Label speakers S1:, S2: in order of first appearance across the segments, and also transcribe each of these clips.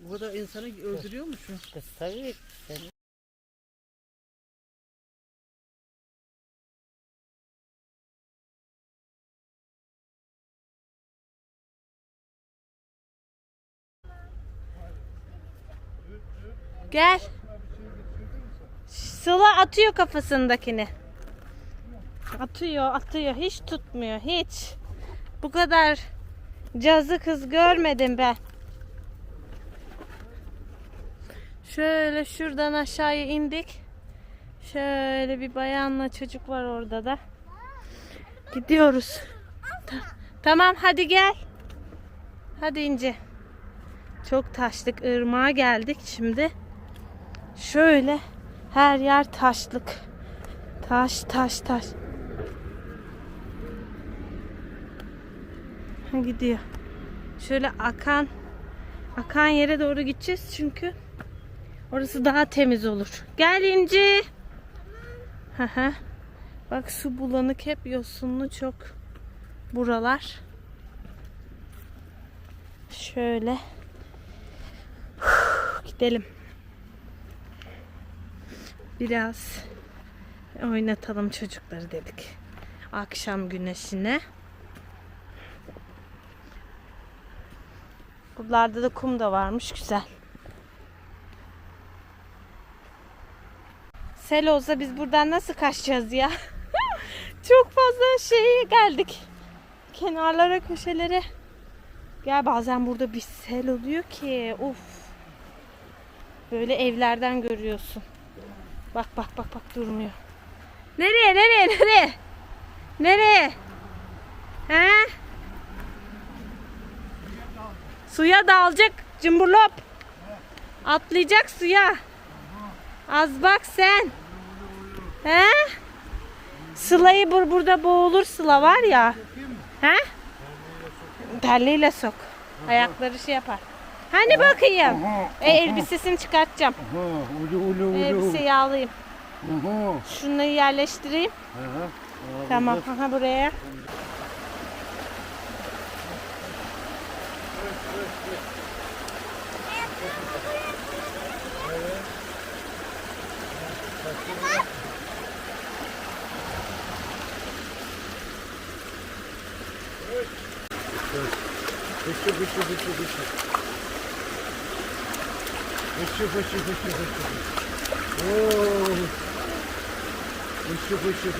S1: Bu kadar insanı öldürüyormuş mu?
S2: Kız tabii.
S3: Gel. Sıla atıyor kafasındakini. Atıyor, atıyor. Hiç tutmuyor, hiç. Bu kadar cazı kız görmedim ben. Şöyle şuradan aşağıya indik. Şöyle bir bayanla çocuk var orada da. Gidiyoruz. Ta- tamam hadi gel. Hadi ince. Çok taşlık ırmağa geldik şimdi. Şöyle her yer taşlık. Taş taş taş. Gidiyor. Şöyle akan akan yere doğru gideceğiz çünkü orası daha temiz olur. Gel İnci. Hı. Bak su bulanık hep yosunlu çok buralar. Şöyle gidelim. Biraz oynatalım çocukları dedik. Akşam güneşine. Buralarda da kum da varmış güzel. Sel olsa biz buradan nasıl kaçacağız ya? Çok fazla şeye geldik. Kenarlara, köşelere. Gel bazen burada bir sel oluyor ki. Uf. Böyle evlerden görüyorsun. Bak bak bak bak durmuyor. Nereye nereye nereye? Nereye? He? Suya dalacak cımburlop. Atlayacak suya. Az bak sen. He? Sıla'yı bur burada boğulur Sıla var ya. He? Terliğiyle sok. Ayakları şey yapar. Hani bakayım? E, elbisesini çıkartacağım. Elbiseyi alayım. Şunu yerleştireyim. Tamam. Aha buraya.
S4: Fışı fışı fışı fışı. Fışı fışı fışı fışı. Oo. Fışı fışı.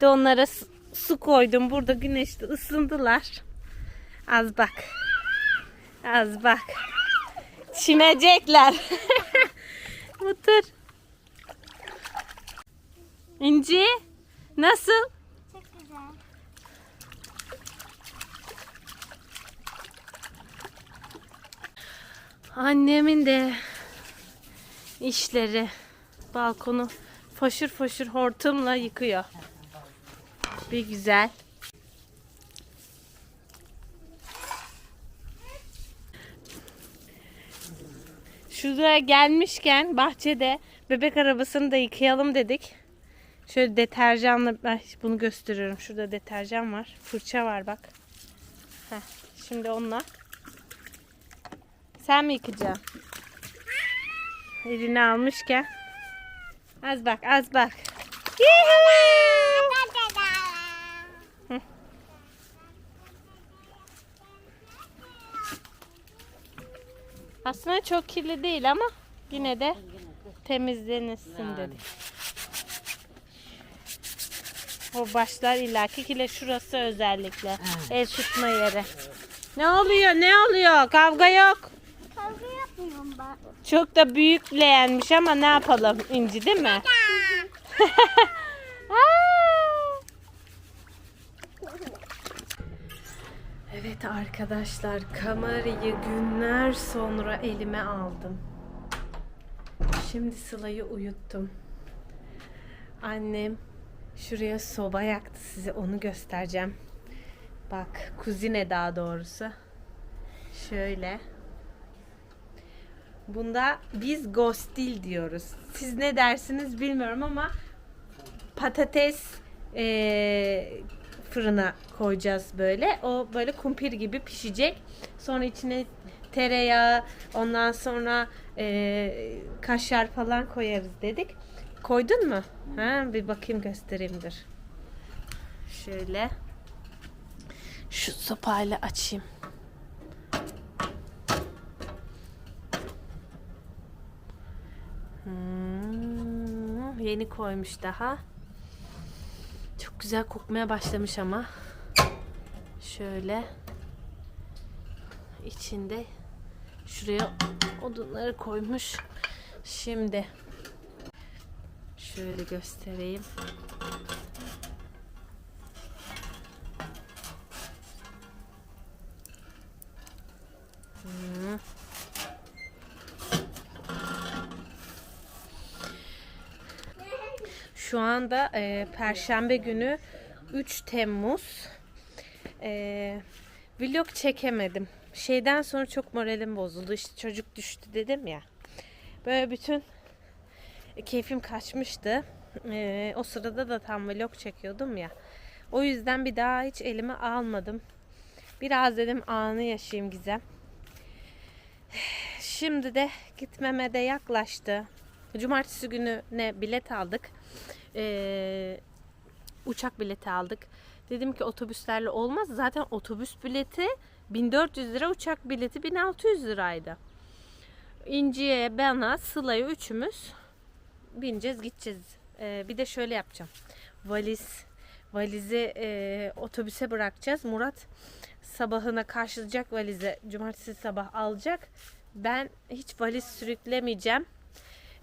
S3: de onlara su- koydum. Burada güneşte ısındılar. Az bak. Az bak. Çimecekler. Otur. İnci nasıl? Annemin de işleri balkonu foşur foşur hortumla yıkıyor. Bir güzel. Şuraya gelmişken bahçede bebek arabasını da yıkayalım dedik. Şöyle deterjanla ben bunu gösteriyorum. Şurada deterjan var. Fırça var bak. Heh, şimdi onunla. Sen mi yıkacaksın? Elini almışken. Az bak az bak. Yuhuu! Aslında çok kirli değil ama yine de temizlenirsin dedik. O başlar illaki kile şurası özellikle. El tutma yeri. Ne oluyor? Ne oluyor? Kavga yok.
S5: Ben.
S3: Çok da büyük leğenmiş ama ne yapalım İnci değil mi? Evet arkadaşlar kamerayı günler sonra elime aldım. Şimdi Sıla'yı uyuttum. Annem şuraya soba yaktı size onu göstereceğim. Bak kuzine daha doğrusu. Şöyle. Bunda biz gostil diyoruz. Siz ne dersiniz bilmiyorum ama patates eee, fırına koyacağız böyle. O böyle kumpir gibi pişecek. Sonra içine tereyağı, ondan sonra e, kaşar falan koyarız dedik. Koydun mu? Ha, bir bakayım göstereyimdir. Şöyle. Şu sopayla açayım. Hmm, yeni koymuş daha. Çok güzel kokmaya başlamış ama. Şöyle. içinde şuraya odunları koymuş. Şimdi şöyle göstereyim. Şu anda e, Perşembe günü 3 Temmuz. E, vlog çekemedim. Şeyden sonra çok moralim bozuldu. İşte çocuk düştü dedim ya. Böyle bütün keyfim kaçmıştı. E, o sırada da tam vlog çekiyordum ya. O yüzden bir daha hiç elime almadım. Biraz dedim anı yaşayayım Gizem. Şimdi de gitmeme de yaklaştı. Cumartesi günü ne bilet aldık. Ee, uçak bileti aldık. Dedim ki otobüslerle olmaz. Zaten otobüs bileti 1400 lira, uçak bileti 1600 liraydı. İnci'ye, bana, Sıla'ya üçümüz bineceğiz, gideceğiz. Ee, bir de şöyle yapacağım. Valiz, valizi e, otobüse bırakacağız. Murat sabahına karşılayacak valizi. Cumartesi sabah alacak. Ben hiç valiz sürüklemeyeceğim.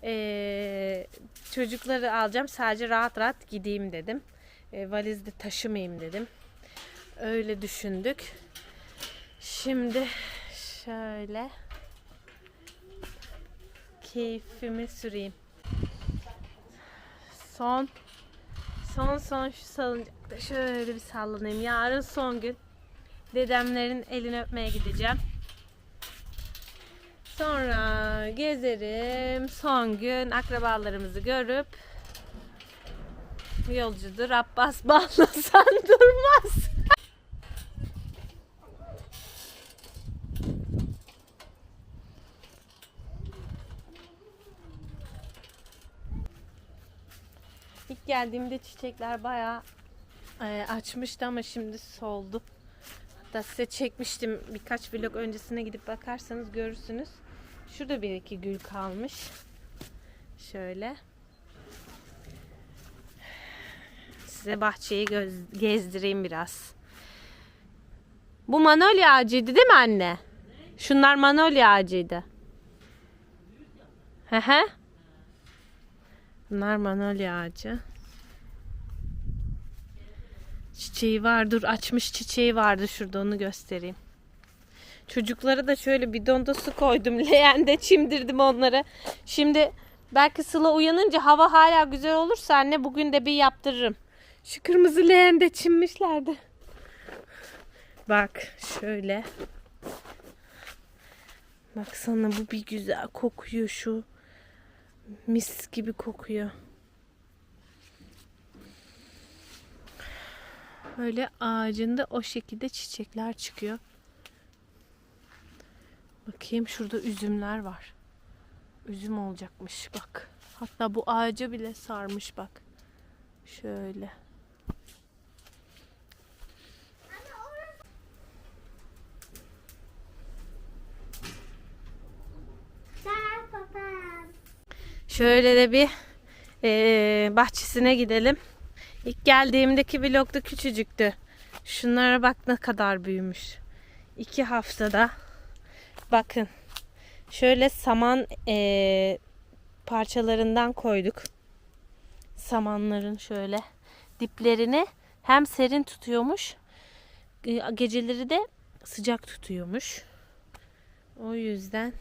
S3: Ee, çocukları alacağım. Sadece rahat rahat gideyim dedim. Ee, valizde taşımayayım dedim. Öyle düşündük. Şimdi şöyle keyfimi süreyim. Son son son şu salıncakta şöyle bir sallanayım. Yarın son gün. Dedemlerin elini öpmeye gideceğim. Sonra gezerim. Son gün akrabalarımızı görüp yolcudur Abbas bağlasan durmaz. İlk geldiğimde çiçekler bayağı e, açmıştı ama şimdi soldu. Hatta size çekmiştim birkaç vlog öncesine gidip bakarsanız görürsünüz. Şurada bir iki gül kalmış. Şöyle. Size bahçeyi göz- gezdireyim biraz. Bu manolya ağacıydı değil mi anne? Şunlar manolya ağacıydı. Hı hı. Bunlar manolya ağacı. Çiçeği var. Dur açmış çiçeği vardı şurada onu göstereyim. Çocuklara da şöyle bidonda su koydum. Leğende çimdirdim onları. Şimdi belki Sıla uyanınca hava hala güzel olursa anne bugün de bir yaptırırım. Şu kırmızı leğende çimmişlerdi. Bak şöyle. Baksana bu bir güzel kokuyor şu. Mis gibi kokuyor. Böyle ağacında o şekilde çiçekler çıkıyor. Bakayım şurada üzümler var. Üzüm olacakmış bak. Hatta bu ağaca bile sarmış bak. Şöyle. Şöyle de bir eee, bahçesine gidelim. İlk geldiğimdeki vlogda küçücüktü. Şunlara bak ne kadar büyümüş. İki haftada. Bakın. Şöyle saman eee, parçalarından koyduk. Samanların şöyle diplerini hem serin tutuyormuş. e, Geceleri de sıcak tutuyormuş. O yüzden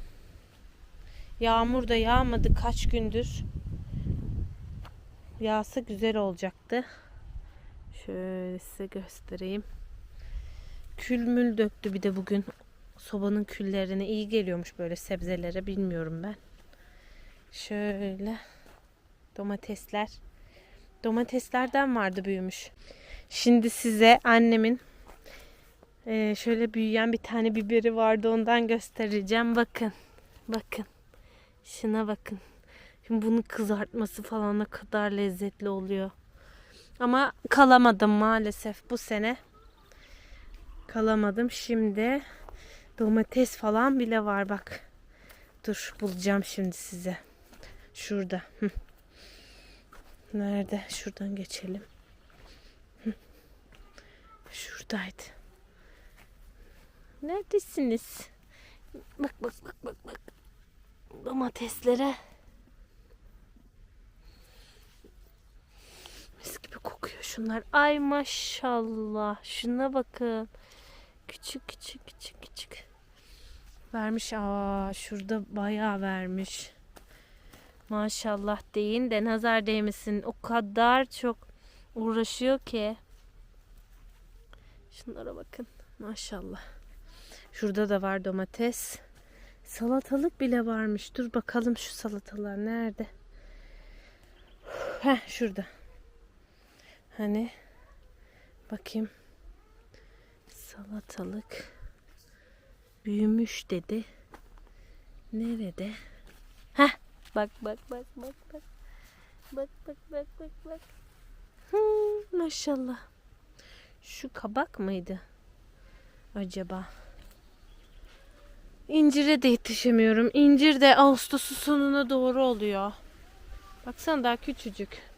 S3: Yağmur da yağmadı kaç gündür. Yağsa güzel olacaktı. Şöyle size göstereyim. Kül mül döktü bir de bugün. Sobanın küllerine iyi geliyormuş böyle sebzelere bilmiyorum ben. Şöyle domatesler. Domateslerden vardı büyümüş. Şimdi size annemin Ee, şöyle büyüyen bir tane biberi vardı ondan göstereceğim. Bakın. Bakın. Şuna bakın. Şimdi bunun kızartması falan ne kadar lezzetli oluyor. Ama kalamadım maalesef bu sene. Kalamadım. Şimdi domates falan bile var bak. Dur bulacağım şimdi size. Şurada. Nerede? Şuradan geçelim. Şuradaydı. Neredesiniz? Bak bak bak bak bak. Domateslere. Mis gibi kokuyor şunlar. Ay maşallah. Şuna bakın. Küçük küçük küçük küçük. Vermiş. Aa şurada bayağı vermiş. Maşallah deyin de nazar değmesin. O kadar çok uğraşıyor ki. Şunlara bakın. Maşallah. Şurada da var domates. Salatalık bile varmış. Dur bakalım şu salatalar nerede? Heh şurada. Hani bakayım. Salatalık büyümüş dedi. Nerede? Heh bak bak bak bak bak. Bak bak bak bak bak. Hmm, maşallah. Şu kabak mıydı? Acaba? İncire de yetişemiyorum. İncir de Ağustos'un sonuna doğru oluyor. Baksana daha küçücük.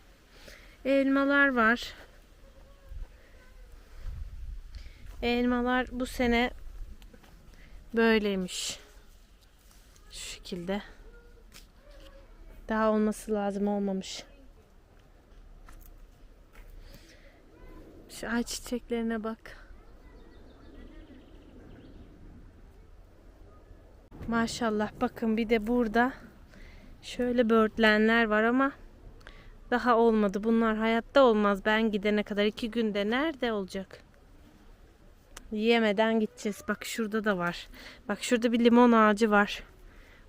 S3: Elmalar var. Elmalar bu sene böyleymiş. Şu şekilde. Daha olması lazım olmamış. Şu ay çiçeklerine bak. Maşallah bakın bir de burada şöyle böğürtlenler var ama daha olmadı. Bunlar hayatta olmaz. Ben gidene kadar iki günde nerede olacak? Yemeden gideceğiz. Bak şurada da var. Bak şurada bir limon ağacı var.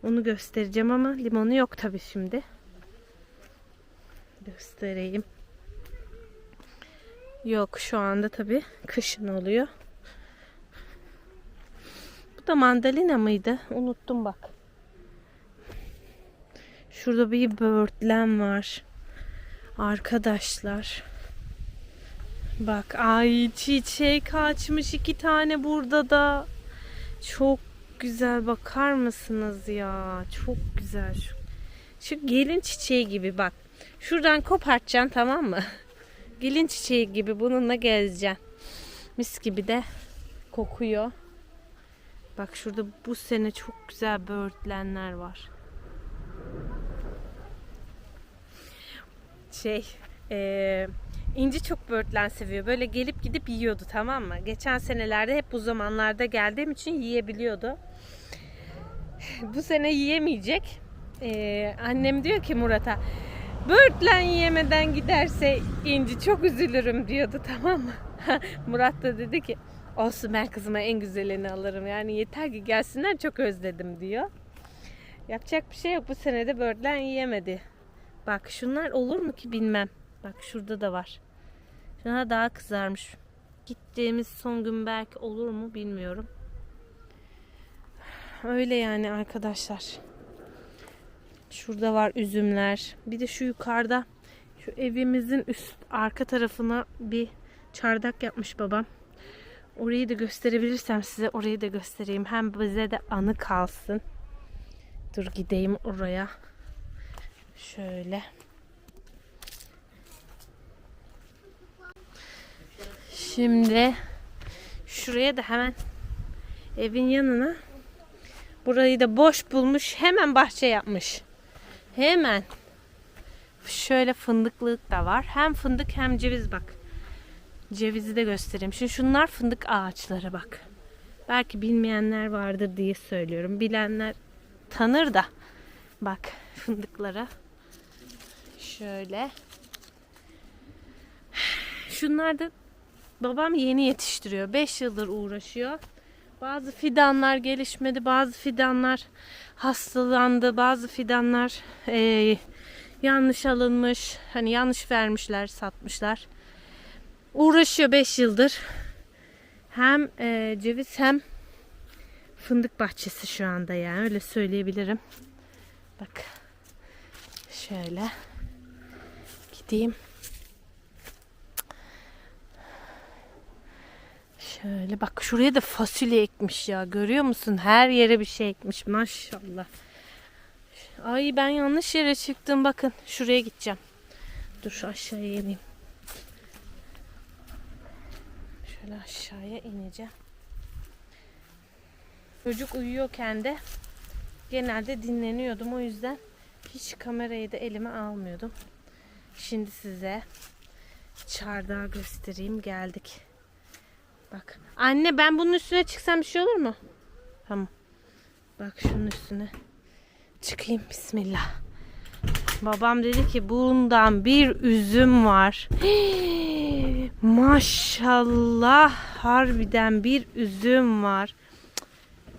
S3: Onu göstereceğim ama limonu yok tabii şimdi. Göstereyim. Yok şu anda tabii kışın oluyor. Bu da mandalina mıydı? Unuttum bak. Şurada bir böğürtlen var. Arkadaşlar. Bak ay çiçek açmış iki tane burada da. Çok güzel bakar mısınız ya? Çok güzel şu. Şu gelin çiçeği gibi bak. Şuradan kopartacaksın tamam mı? Gelin çiçeği gibi bununla gezeceksin. Mis gibi de kokuyor. Bak şurada bu sene çok güzel böğürtlenler var. Şey, eee İnci çok böğürtlen seviyor. Böyle gelip gidip yiyordu tamam mı? Geçen senelerde hep bu zamanlarda geldiğim için yiyebiliyordu. Bu sene yiyemeyecek. Ee, annem diyor ki Murat'a böğürtlen yiyemeden giderse İnci çok üzülürüm diyordu tamam mı? Murat da dedi ki olsun ben kızıma en güzelini alırım. Yani yeter ki gelsinler çok özledim diyor. Yapacak bir şey yok. Bu sene de böğürtlen yiyemedi. Bak şunlar olur mu ki bilmem. Bak şurada da var. Şuna daha kızarmış. Gittiğimiz son gün belki olur mu bilmiyorum. Öyle yani arkadaşlar. Şurada var üzümler. Bir de şu yukarıda şu evimizin üst arka tarafına bir çardak yapmış babam. Orayı da gösterebilirsem size orayı da göstereyim. Hem bize de anı kalsın. Dur gideyim oraya. Şöyle. Şimdi şuraya da hemen evin yanına burayı da boş bulmuş. Hemen bahçe yapmış. Hemen. Şöyle fındıklık da var. Hem fındık hem ceviz bak. Cevizi de göstereyim. Şimdi şunlar fındık ağaçları bak. Belki bilmeyenler vardır diye söylüyorum. Bilenler tanır da. Bak fındıklara. Şöyle. Şunlar da babam yeni yetiştiriyor. 5 yıldır uğraşıyor. Bazı fidanlar gelişmedi, bazı fidanlar hastalandı, bazı fidanlar eee, yanlış alınmış, hani yanlış vermişler, satmışlar. Uğraşıyor 5 yıldır. hem e, ceviz hem fındık bahçesi şu anda yani öyle söyleyebilirim. Bak şöyle gideyim. Şöyle bak şuraya da fasulye ekmiş ya görüyor musun? Her yere bir şey ekmiş maşallah. Ay ben yanlış yere çıktım bakın şuraya gideceğim. Dur aşağıya ineyim. Şöyle aşağıya ineceğim. Çocuk uyuyorken de genelde dinleniyordum o yüzden hiç kamerayı da elime almıyordum. Şimdi size çardağı göstereyim geldik. Bak anne ben bunun üstüne çıksam bir şey olur mu? Tamam. Bak şunun üstüne çıkayım bismillah. Babam dedi ki bundan bir üzüm var. Maşallah harbiden bir üzüm var.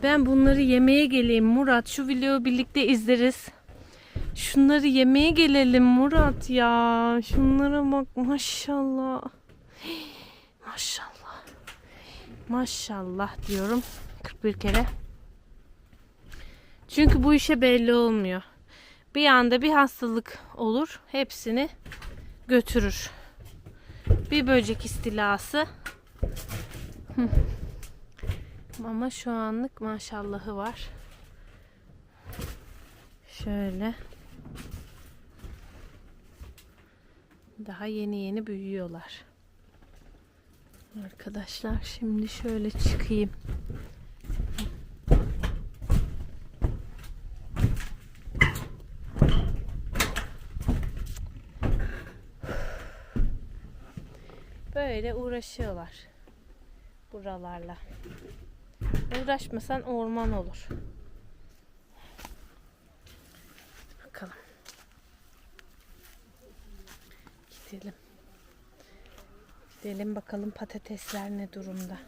S3: Ben bunları yemeye geleyim Murat. Şu videoyu birlikte izleriz. Şunları yemeye gelelim Murat ya. Şunlara bak maşallah. Maşallah. Maşallah diyorum 41 kere. Çünkü bu işe belli olmuyor. Bir anda bir hastalık olur, hepsini götürür. Bir böcek istilası. Ama şu anlık maşallahı var. Şöyle. Daha yeni yeni büyüyorlar. Arkadaşlar şimdi şöyle çıkayım. Böyle uğraşıyorlar buralarla. Uğraşmasan orman olur. Bakalım. Gidelim. Gidelim bakalım patatesler ne durumda.